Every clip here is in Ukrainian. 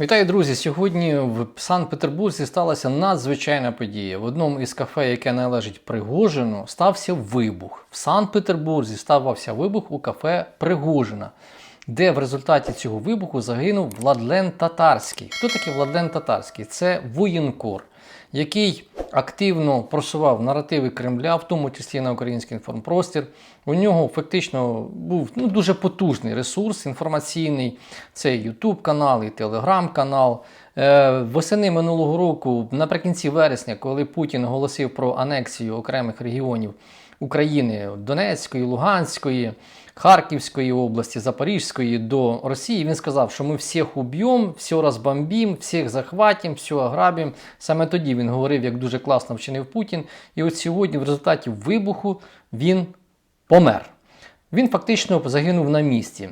Вітаю, друзі! Сьогодні в Санкт-Петербурзі сталася надзвичайна подія. В одному із кафе, яке належить Пригожину, стався вибух. В Санкт-Петербурзі ставався вибух у кафе Пригожина, де в результаті цього вибуху загинув Владлен Татарський. Хто такий Владлен Татарський? Це воєнкор, який активно просував наративи Кремля, в тому числі на український інформпростір. У нього фактично був ну, дуже потужний ресурс інформаційний. Це YouTube канал, і Telegram канал. Е, восени минулого року, наприкінці вересня, коли Путін оголосив про анексію окремих регіонів України Донецької, Луганської, Харківської області, Запорізької до Росії, він сказав, що ми всіх уб'ємо, все розбомбім, всіх захватимо, все ограбимо. Саме тоді він говорив, як дуже класно вчинив Путін. І от сьогодні, в результаті вибуху, він помер. Він фактично загинув на місці.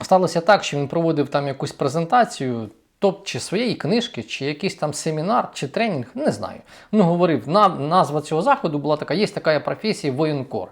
Сталося так, що він проводив там якусь презентацію, тобто чи своєї книжки, чи якийсь там семінар, чи тренінг, не знаю. Ну, говорив, на, назва цього заходу була така: є така професія воєнкор.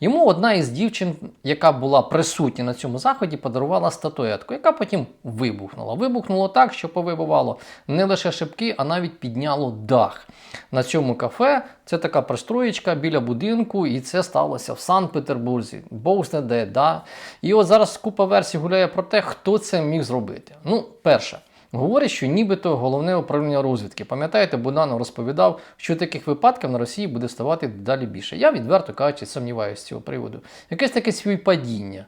Йому одна із дівчин, яка була присутня на цьому заході, подарувала статуетку, яка потім вибухнула. Вибухнуло так, що повибивало не лише шибки, а навіть підняло дах. На цьому кафе це така пристроєчка біля будинку, і це сталося в Санкт-Петербурзі. Бог зна де, да. І от зараз купа версій гуляє про те, хто це міг зробити. Ну, перше. Говорять, що нібито головне управління розвідки. Пам'ятаєте, Буданов розповідав, що таких випадків на Росії буде ставати далі більше. Я відверто кажучи, сумніваюся з цього приводу. Якесь таке свій падіння.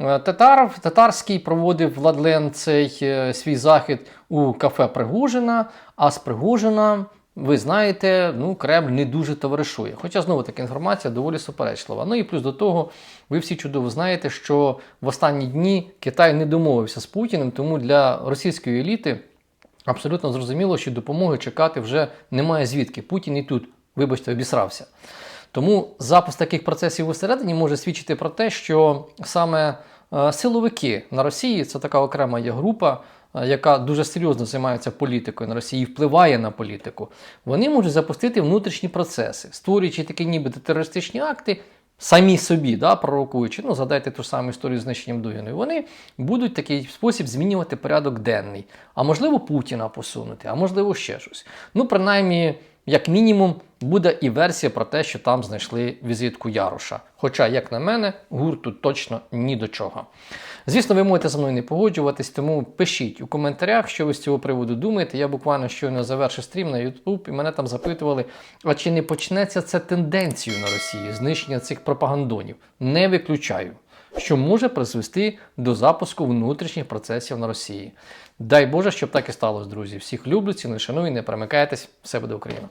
Е, Татар, татарський проводив Владлен цей е, свій захід у кафе Пригожина, а з Пригожина. Ви знаєте, ну Кремль не дуже товаришує. Хоча знову така інформація доволі суперечлива. Ну і плюс до того, ви всі чудово знаєте, що в останні дні Китай не домовився з Путіним, тому для російської еліти абсолютно зрозуміло, що допомоги чекати вже немає звідки. Путін і тут, вибачте, обісрався. Тому запуск таких процесів усередині може свідчити про те, що саме силовики на Росії це така окрема є група, е, яка дуже серйозно займається політикою на Росії, впливає на політику. Вони можуть запустити внутрішні процеси, створюючи такі нібито терористичні акти. Самі собі, да, пророкуючи, ну згадайте ту саму історію з знищенням Дугіною, вони будуть такий спосіб змінювати порядок денний. А можливо, Путіна посунути, а можливо, ще щось. Ну, принаймні, як мінімум, буде і версія про те, що там знайшли візитку Яруша. Хоча, як на мене, гурт тут точно ні до чого. Звісно, ви можете зі мною не погоджуватись, тому пишіть у коментарях, що ви з цього приводу думаєте. Я буквально щойно завершив стрім на YouTube, і мене там запитували, а чи не почнеться це тенденцією на Росії, знищення цих пропагандонів? Не виключаю. Що може призвести до запуску внутрішніх процесів на Росії. Дай Боже, щоб так і сталося, друзі. Всіх люблю, ціную, шаную, не перемикайтесь, все буде Україна.